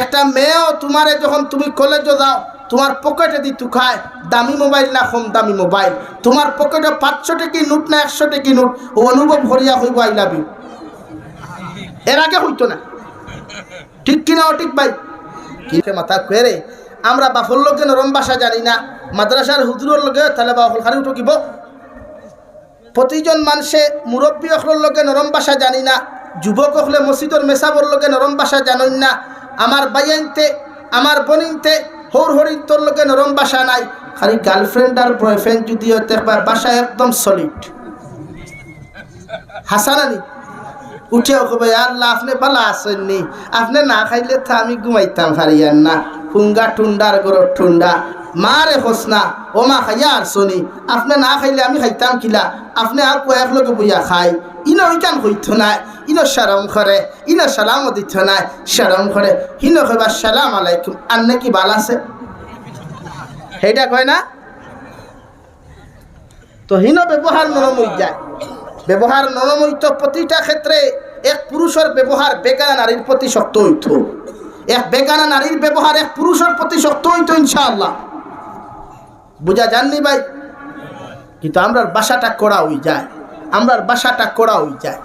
একটা মেয়েও তোমারে যখন তুমি কলেজে যাও, তোমার পকেটে দি তু খায়, দামি মোবাইল না কম দামি মোবাইল তোমার পকেটে পাঁচশো টেকি নোট না একশো টেকি নোট? ও অনুভব করিয়া হইব আই লাভ ইউ এর আগে হইতো না। ঠিক কিনা ও ঠিক ভাই? কি মাথা কয়ে আমরা বাফর লোকে নরম ভাষা জানি না। মাদ্রাসার হুজুরের লগে তাহলে বাফল খালি উঠকিব প্রতিজন মানুষে মুরব্বী অখলের লগে নরম ভাষা জানি না। যুবক হলে মসজিদর মেসাবর লগে নরম ভাষা জানেন না। আমার বাইয়াইনতে আমার বনিনতে হর হরিণ তোর লোকে নরম বাসা নাই। খালি গার্লফ্রেন্ড আর বয়ফ্রেন্ড যদি হতে বাসা একদম সলিড হাসানানি উঠে কবে আল্লাহ, আপনি বালা আসেননি আপনি না খাইলে তো আমি ঘুমাইতাম, হারিয়ান না। ফুঙ্গা টুন্ডার গরো ঠুন্ডা। মারে হোসনা, ও মা খাইয়া আর শনি। আপনি না খাইলে আমি খাইতাম কিলা? আপনি আর কয়েক লোক বইয়া খাই। ইনো ইকান হইত নাই, ইনো সারম করে ইনো সালামও দিত নাই সারম করে হিনো কইবা, সালাম আলাইকুম, আর নাকি বাল আছে? সেইটা কয় না? তো হীন ব্যবহার নরম হয়ে যায়। ব্যবহার নরম হইত প্রতিটা ক্ষেত্রে এক পুরুষের ব্যবহার বেগানা নারীর প্রতি শক্ত হইত। এক বেগানা নারীর ব্যবহার এক পুরুষের প্রতি শক্ত হইত, ইনশাআল্লাহ। বুঝা যাননি ভাই? কিন্তু আমরার বাসাটা করা হয়ে যায়। আমরার বাসাটা করা হয়ে যায়।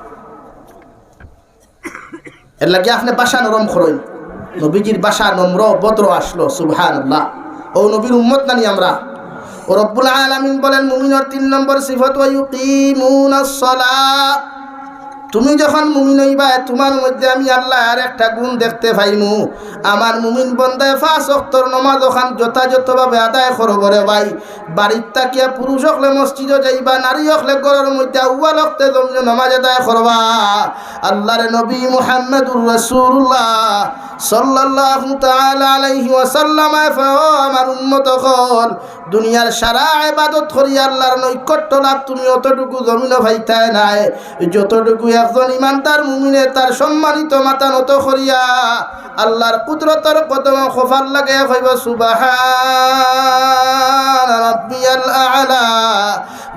এর লাগে আপনি বাসা নরম করেন। নবীজির বাসা নম্র ভদ্র আসলো সুবহান ও নবীর উম্মত নানি আমরা। ও রব্বুল আলামিন বলেন, মুমিনের তিন নম্বর সিফত, ওয়া ইউকিমুনাস সালাহ। তুমি যখন মুমিন হইবা, তোমার মধ্যে আমি আল্লাহ আর একটা গুণ দেখতে পাইমু। আমার মুমিন বন্দায় ফাঁস অক্তর নমাজ ওখান যথাযথভাবে আদায় করব রে ভাই। বাড়ির তাকিয়া পুরুষ হকলে মসজিদে যাইবা, নারী হকলে ঘরের মধ্যে উয়াল হকতে জমিয়ে নমাজ আদায় করবা। আল্লাহর নবী মুহাম্মদুর রাসূলুল্লাহ সাল্লাল্লাহু তাআলা আলাইহি ওয়াসাল্লাম আমার উম্মত হল দুনিয়ার সারা ইবাদত করি, আল্লাহর নৈকট্য লাভ তুমি অতটুকু জমিন ভাইতায় নাই। যতটুকু একজন ইমানদার মুমিনে তার সম্মানিত মাথা নত করিয়া আল্লাহর কুদরতর কদম খোফার লাগে হইব সুবাহান রাব্বিয়াল আলা।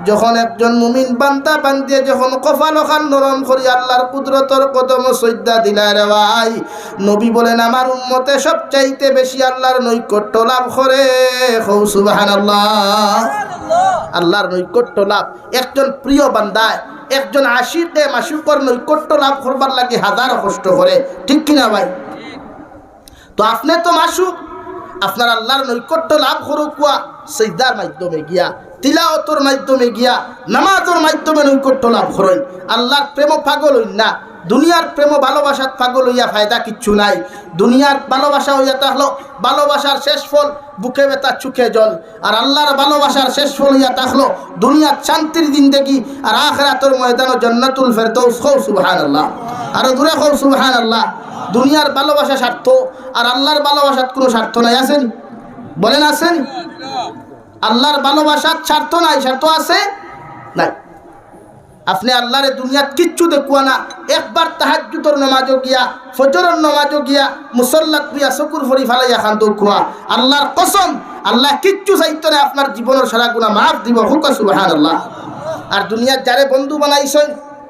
যখন একজন মুমিন বান্তা বান্দিয়ে যখন কফাল খান নরম করি আল্লাহর কুদরতর কদম সৈদ্যা দিলায় রে ভাই নবী বলেন আমার উম্মতে সবচাইতে বেশি আল্লাহর নৈকট্য লাভ করে। হৌ সুবাহান আল্লাহ আল্লাহর নৈকট্য লাভ। একজন প্রিয় বান্দায় একজন আশিকে মাসুকর নৈকট্য লাভ করবার লাগে হাজারো কষ্ট করে। ঠিক কিনা ভাই? তো আপনি তো মাসুক, আপনার আল্লাহর নৈকট্য লাভ করুক সৈদার মাধ্যমে গিয়া তিলাওতর মাধ্যমে গিয়া, নামাজের মাধ্যমে নৈকট্য লাভ করেন। আল্লাহর প্রেম পাগল হইন না। দুনিয়ার প্রেম ভালোবাসার পাগল হইয়া ফায়দা কিচ্ছু নাই। দুনিয়ার ভালোবাসা হইয়া তাহলো ভালোবাসার শেষ ফল বুকে বেতা চুখে জল। আর আল্লাহর ভালোবাসার শেষ ফল হইয়া তাহলো দুনিয়ার শান্তির দিন দেখি আর আখরাতর ময়দান জন্নাতুল ফেরদৌস। খৌ সুবহান আল্লাহ আর দূরে খৌ সুবহান আল্লাহ দুনিয়ার ভালোবাসা স্বার্থ আর আল্লাহর ভালোবাসার কোনো স্বার্থ নাই। আছেন? বলেন, আছেন? আল্লাহর ভালোবাসার স্বার্থ নাই, স্বার্থ আছে? নাই। আপনি আল্লাহরে দুনিয়াত কিচ্ছু দেখুয়া না। একবার তাহাজুতর নমাজও গিয়া, ফজরের নমাজও গিয়া, মুসল্লাত গিয়া চকুর ফরি ফালাইয়া খান দেখুয়া আল্লাহর কসম, আল্লাহ কিচ্ছু চাইতো না আপনার জীবনের সারা গুণা মাফ দিব। হুক সুবাহান আল্লাহ আর দুনিয়ার যারে বন্ধু বানাইছেন,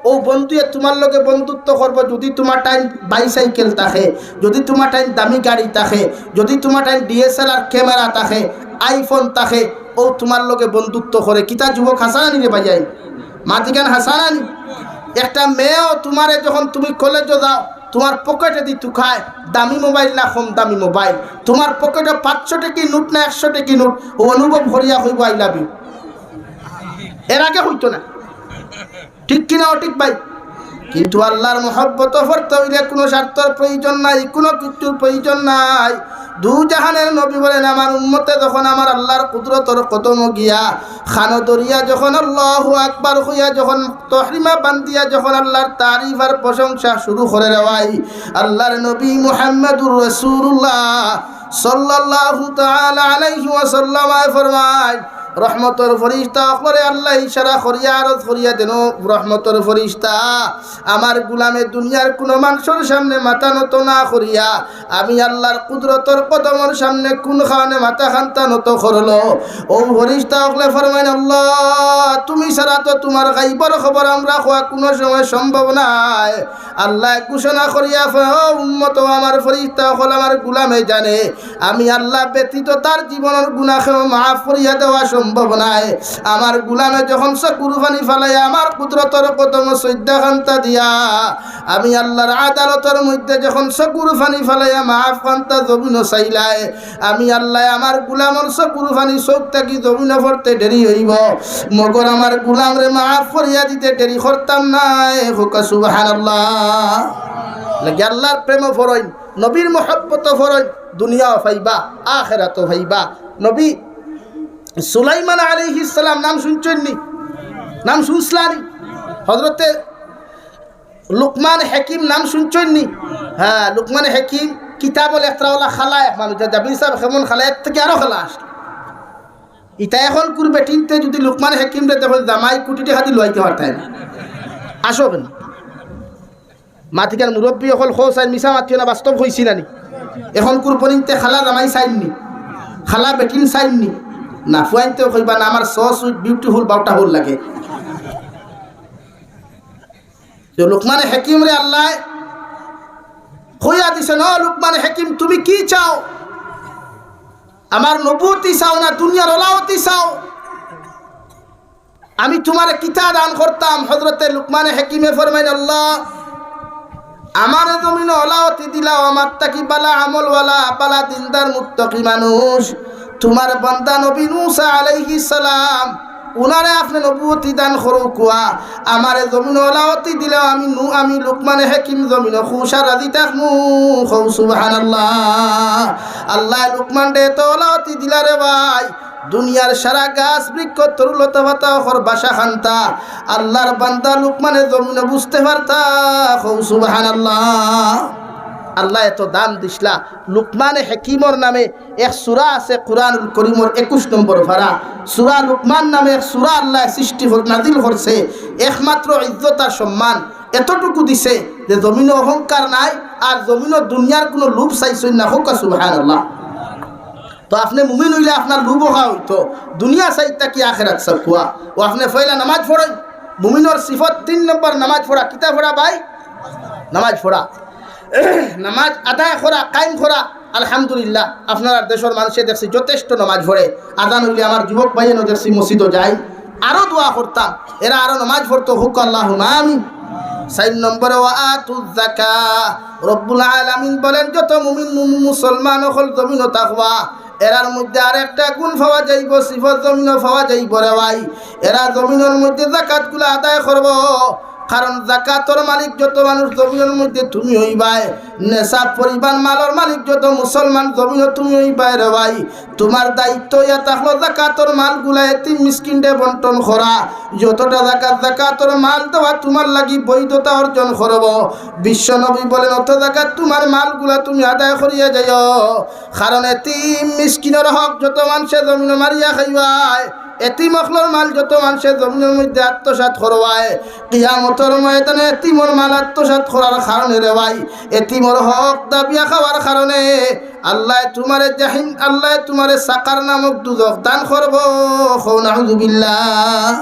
ও বন্ধুয়ে তোমার লগে বন্ধুত্ব করব যদি তোমার টাইম বাইসাইকেল থাকে, যদি তোমার টাইম দামি গাড়ি থাকে, যদি তোমার টাইম ডিএসএলআর ক্যামেরা থাকে, আইফোন থাকে, ও তোমার লগে বন্ধুত্ব করে। কিতা যুবক হাসানি রে বাজাই মাতিকান হাসানি, একটা মেয়েও তোমারে যখন তুমি কলেজে যাও, তোমার পকেটে দি খায় দামি মোবাইল না কম দামি মোবাইল তোমার পকেটে পাঁচশো টেকি নোট না একশো টেকি নোট? ও অনুভব করিয়া হইব, আই লাভ ইউ। এর আগে হইতো না। ঠিক কিনা ও ঠিক ভাই? কিন্তু আল্লাহর মহব্বত করতে হইলে কোনো স্বার্থর প্রয়োজন নাই, কোনো কিছুর প্রয়োজন নাই। দু জাহানের নবী বলেন, আমার উম্মতে যখন আমার আল্লাহর কুদরতর কদম গিয়া খানো দরিয়া যখন আল্লাহ আকবার হইয়া, যখন তহরিমা বান্দিয়া যখন আল্লাহর তারিফ আর প্রশংসা শুরু করে রেওয়াই আল্লাহর নবী মুহাম্মদুর রসুল্লাহ সাল্লাল্লাহু তাআলা আলাইহি ওয়াসাল্লাম ফরমায় রহমতর ফরিস্তা অকলে আল্লাহ ইশারা করিয়া আরজ করিয়া দেন রহমতর ফরিস্তা। আমার গুলামে দুনিয়ার কোনো মানুষের সামনে মাথা নত না করিয়া, আমি আল্লাহর কুদরতর কদমর সামনে কোন খাওয়ানে মাথা খান্তা নত করল। ও ফরিস্তা অকলে ফরমাইন, আল্লাহ, তুমি ছাড়া তো তোমার গাইবর খবর আমরা খোয়া কোনো সময় সম্ভব নাই। আল্লাহ ঘোষণা করিয়া ও উম্মত আমার ফরিস্তা অকল আমার গুলামে জানে। আমি আল্লাহ ব্যতীত তার জীবনের গুণাকে মাফ করিয়া দেওয়া সম্ভব নাই। আমার গুলামে যখন সে কুরবানি ফালাই আমার কুদরতর কদম সৈদ্যা খান্তা দিয়া, আমি আল্লাহর আদালতের মধ্যে যখন সে কুরবানি ফালাইয়া মাফ খান্তা জমিন চাইলাই, আমি আল্লাহ আমার গুলামর সে কুরবানি চোখ থাকি জমিন ভরতে দেরি হইব। মগর আমার গুলাম রে মাফ করিয়া দিতে দেরি করতাম নাই। হুকা সুবাহান আল্লাহর প্রেম ফরইন নবীর মহব্বত ফরইন দুনিয়াও ফাইবা আখেরাত ফাইবা। নবী সুলাইমান আলাইহিস সালাম, নাম শুনছেননি? নাম শুনসলানি হজরতে লুকমান হাকিম, নাম শুনছেননি? হ্যাঁ লুকমান হাকিম, কিতাবল একটাওয়ালা খালায়, মানুষ জাবির সাহেব কেমন খালায়, এর থেকে আরও খালা আসলো। ইটা এখন করবে টিনতে যদি লুকমান হাকিম রে দেখো, জামাই কুটি টাকা দিয়ে লইতে পারতাই না। আসো কেন? মাতিকার মুরব্বী অকল খো চাই, মিছা মাতিও না, বাস্তব হয়েছি নানি এখন কুরপনিতে খালা জামাই চাইননি, খালা বেটিন চাইননি। না ফুয়াইতেও কইবা না, আমার সস উইথ বিউটিফুল বাউটা হল লাগে। যে লোকমানে হেকিম রে আল্লাহ হইয়া দিছে ন, লোকমানে হেকিম, তুমি কি চাও? আমার নবুতি চাও না, দুনিয়ার ওলাওতি চাও? আমি তোমার কিতা দান করতাম হজরতে লুকমানে হেকিমে ফরমাইন, আল্লাহ, আমার জমিন ওলাওতি দিলাও আমার তাকি বালা আমলওয়ালা পালা দিনদার মুত্তকি মানুষ। তোমার বন্দা নবী মুসা আলাইহিস সালাম, উনারে আপনি নবুয়তি দান করো কুয়া। আমারে জমিন ওলাওতি দিলে আমি নু, আমি লুকমানে হেকিম জমিন খুশা রাজি থাকমু। খৌ সুবহানাল্লাহ। আল্লাহ লুকমান দে তো ওলাওতি দিলারে ভাই। দুনিয়ার সারা গাছ বৃক্ষ তরুলতা পাতা হর বাসা খান্তা। আল্লাহর বান্দা লুকমানে জমিনে বুঝতে পারতা। খৌ সুবহানাল্লাহ। এত দান দিসলা লুকমানে হেকিমর নামে এক সুরা আছে কোরআনুল করিমর একুশ নম্বর ভাড়া। সুরা লুকমান নামে এক সুরা আল্লাহ সৃষ্টি নাজিল করছে একমাত্র ইজ্জত সম্মান এতটুকু দিছে যে জমিনে অহংকার নাই আর জমিনে দুনিয়ার কোনো লোভ চাইছই না হোক সুবহান আল্লাহ তো আপনি মুমিন হইলে আপনার লোভ হওয়া হইতো। দুনিয়া চাইতা কি আখেরাত সব খুয়া ও আপনি ফয়লা নামাজ পড়েন। মুমিনর সিফত তিন নম্বর নামাজ পড়া কিতা পড়া ভাই? নামাজ পড়া। নামাজ আদায় করা কায়েম করা আলহামদুলিল্লাহ। আপনার দেশের মানুষে দেখছি যথেষ্ট নামাজ পড়ে। আদান হইলে আমার যুবক ভাইয়েনও দেখছি মসজিদও যাই আরও দোয়া করতাম, এরা আরও নামাজ পড়তো, হুক আল্লাহ আমি সাইন নম্বরে আতু জাকা রব্বুল আলামিন বলেন, যত মুমিন মুসলমান হল জমিন তাকওয়া, এরার মধ্যে আর একটা গুণ পাওয়া যাইব, সিফত জমিনও পাওয়া যাইব রে ভাই। এরা জমিনের মধ্যে জাকাতগুলো আদায় করব। কারণ জাকাতর মালিক যত মানুষ জমিনের মধ্যে তুমি হইবাই নেশা পরিমাণ, মালর মালিক যত মুসলমান জমিনে তুমি হইবাই রে ভাই। তোমার দায়িত্ব ইয়া থাকল জাকাতর মালগুলা এতি মিসকিনডে বন্টন করা। যতটা জাকাত জাকাতর মাল দেওয়া তোমার লাগি বৈধতা অর্জন করব। বিশ্ব নবী বলেন, অত জাকাত তোমার মালগুলা তুমি আদায় করিয়া যাইও। কারণ এতি মিসকিনের হক যত মানুষে জমিনে মারিয়া খাইবাই মখলর মাল যত মানুষের জমিনের মধ্যে আত্মসাত করবায়, কিয়ামতর ময়দানে এতিমর মাল আত্মসাত করার কারণে রে ভাই। এতিমর হক দাবিয়া খাওয়ার কারণে আল্লাহ তোমারে জাহিন, আল্লাহ তোমারে সাকার নামক দুজক দান করব। খৌ নাহুজুবিল্লাহ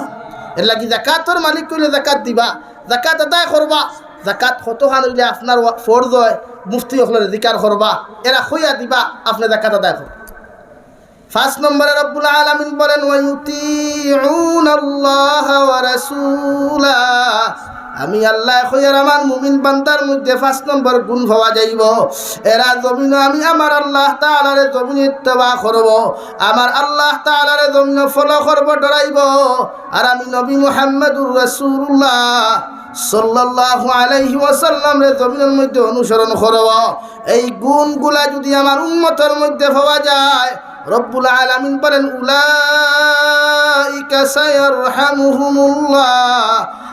এর লাগি জাকাতর মালিক কইলে জাকাত দিবা জাকাত আদায় করবা। জাকাত কতখান হইলে আপনার ফরজ হয়, মুফতি হকলের জিকার করবা। এরা খইয়া দিবা, আপনি জাকাত আদায় করবা। ফার্স্ট নম্বরে রব্বুল আলামিন বলেন আমি আল্লাহ কইয়ার আমার মুমিন বান্দার মধ্যে ফার্স্ট নম্বর গুণ পাওয়া যাইব। এরা জমিন আমি আমার আল্লাহ তাআলারে জমিন ইত্তেবা করব। আমার আল্লাহ তাআলারে জমিন ফলো করব, ডরাইব। আর আমি নবী মুহাম্মদুর রাসূলুল্লাহ সাল্লাল্লাহু আলাইহি ওয়াসাল্লাম রে জমিনের মধ্যে অনুসরণ করব। এই গুণগুলা যদি আমার উম্মতের মধ্যে পাওয়া যায় রব্বুল আলামিন বলেন, উলাইকা সায়ারহামুহুমুল্লাহ।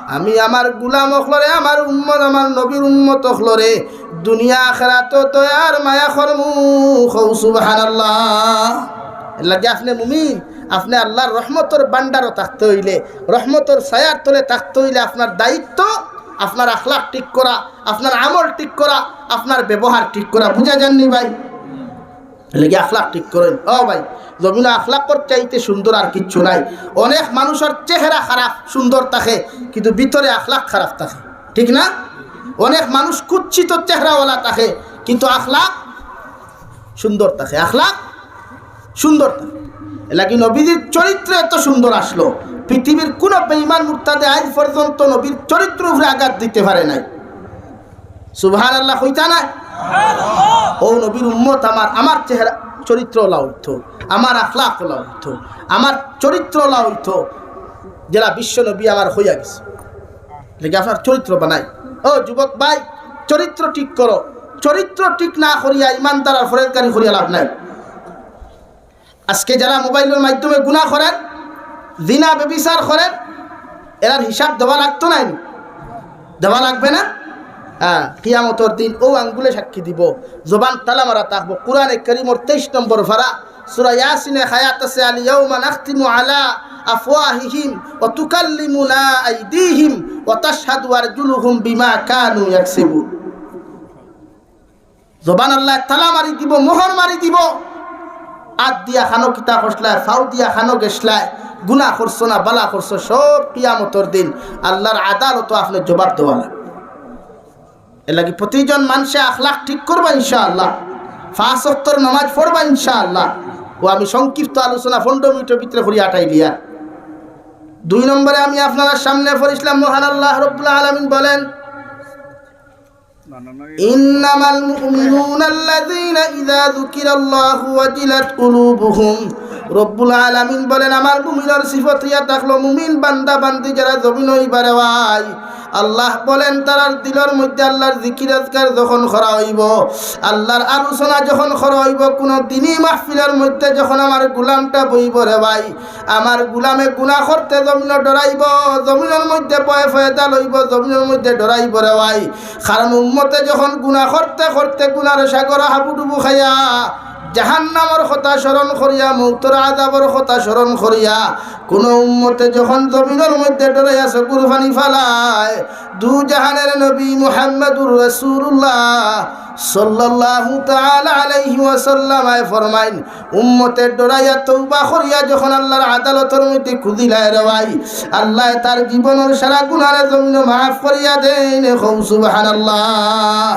আমি আমার গুলাম অখলরে, আমার উম্মত, আমার নবীর উম্মত অখলরে, দুনিয়া আখেরাত তো আর মায়া করমু। খৌ সুবহানাল্লাহ। লাগে আপনি মুমিন, আপনি আল্লাহর রহমতর বান্ডারও থাকতে হইলে, রহমতর ছায়ার তলে থাকতে হইলে আপনার দায়িত্ব, আপনার আখলাক ঠিক করা, আপনার আমল ঠিক করা, আপনার ব্যবহার ঠিক করা। বুঝা যাননি ভাই? লেগে আখলাক ঠিক করেন। ও ভাই, জমিন আখলাকর চাইতে সুন্দর আর কিচ্ছু নাই। অনেক মানুষের চেহারা খারাপ, সুন্দর থাকে, কিন্তু ভিতরে আখলাক খারাপ থাকে। ঠিক না? অনেক মানুষ কুচ্ছিত চেহারাওয়ালা থাকে, কিন্তু আখলাক সুন্দর থাকে। আখলাক সুন্দর থাকে। এলাকি নবীদের চরিত্র এত সুন্দর আসলো। পৃথিবীর কোন বেইমান মুক্তাদে আজ পর্যন্ত নবীর চরিত্র উপরে আঘাত দিতে পারে নাই। সুবহান আল্লাহ হইতা নাই ও নবীর উম্মত, আমার আমার চেহারা চরিত্র হইতো, আমার ওলা হইতো, আমার চরিত্র হইতো, যারা বিশ্ব নবী আমার হইয়া গেছে। লেগে আপনার চরিত্র বানাই। ও যুবক ভাই, চরিত্র ঠিক করো। চরিত্র ঠিক না করিয়া ইমানদার আর ফরেজগারি করিয়া লাভ নাই। আজকে যারা মোবাইলের মাধ্যমে গুণা করেন দিনা বেবিচার করেন, এরার হিসাব দেওয়া লাগতো নাই দেওয়া লাগবে না? হ্যাঁ কিয়ামতর দিন ও আঙ্গুলে সাক্ষী দিব। জবান তালা মারা থাকব কোরআনে করিমর তেইশ নম্বর ভাড়া। সুরা ইয়াসিনে হায়াত আছে, আল ইয়াউমা নাখতিমু আলা আফওয়াহিহিম ওয়া তুকাল্লিমুনা আইদিহিম ওয়া তাশহাদু আরজুলুহুম বিমা কানু ইয়াকসিবুন। জবান আল্লাহ তালা মারি দিব, মোহর মারি দিব। আত দিয়া খানো কিতা খসলায়, ফাউ দিয়া খানো গেছলায় গুনা করছ না, বালা করছ, সব কিয়ামতর দিন আল্লাহর আদালত আপনি জবাব দেওয়া এলাকি প্রতিজন মানুষে আখলাখ ঠিক করবা ইনশাআল্লাহ। ফাঁসত্তর নমাজ পড়বা ইনশাআল্লাহ। ও আমি সংক্ষিপ্ত আলোচনা পনেরো মিনিটের ভিতরে ঘুরি আটাই দিয়া। দুই নম্বরে আমি আপনার সামনে ফরিসলাম মহান আল্লাহ রবাহ আলমিন বলেন, ইন্নামাল মুমিনুন আল্লাযীনা ইযা যুকিরাল্লাহু ওয়াজিলাত কুলুবুহুম। রব্বুল আলামিন বলেন, আমার মুমিনের সিফত ইয়া থাকল মুমিন বান্দা বান্দি যারা জমিন হইবারে ভাই। আল্লাহ বলেন, তারার দিলের মধ্যে আল্লাহর জিকির আজকার যখন খরা হইব, আল্লাহর আলোচনা যখন খরা হইব, কোনো দিনই মাহফিলের মধ্যে যখন আমার গুলামটা বইব রে ভাই, আমার গুলামে গুণা করতে জমিন ডরাইব, জমিনের মধ্যে পয়ে ফয়দা লইব জমিনের মধ্যে ডরাইব রে ভাই। কারণ উম্মতে যখন গুণা করতে করতে গুণার সাগর হাবুডুবু খাইয়া জাহান্নামর কথা স্মরণ করিয়া, মৌতর আদাবর কথা স্মরণ করিয়া, কোন উম্মতে যখন জমিনের মধ্যে ডরাইয়া চকুর পানি ফালায় দু জাহানের নবী মুহাম্মদুর রাসূলুল্লাহ সাল্লাল্লাহু তাআলা আলাইহি ওয়াসাল্লাম আয় ফরমাইন উম্মতের ডরাইয়া তওবা করিয়া যখন আল্লাহর আদালতের মধ্যে খুদিলায় রে ভাই আল্লাহ তার জীবনের সারা গুনাহ জমিন মাফ করিয়া দেন। সুবহানাল্লাহ।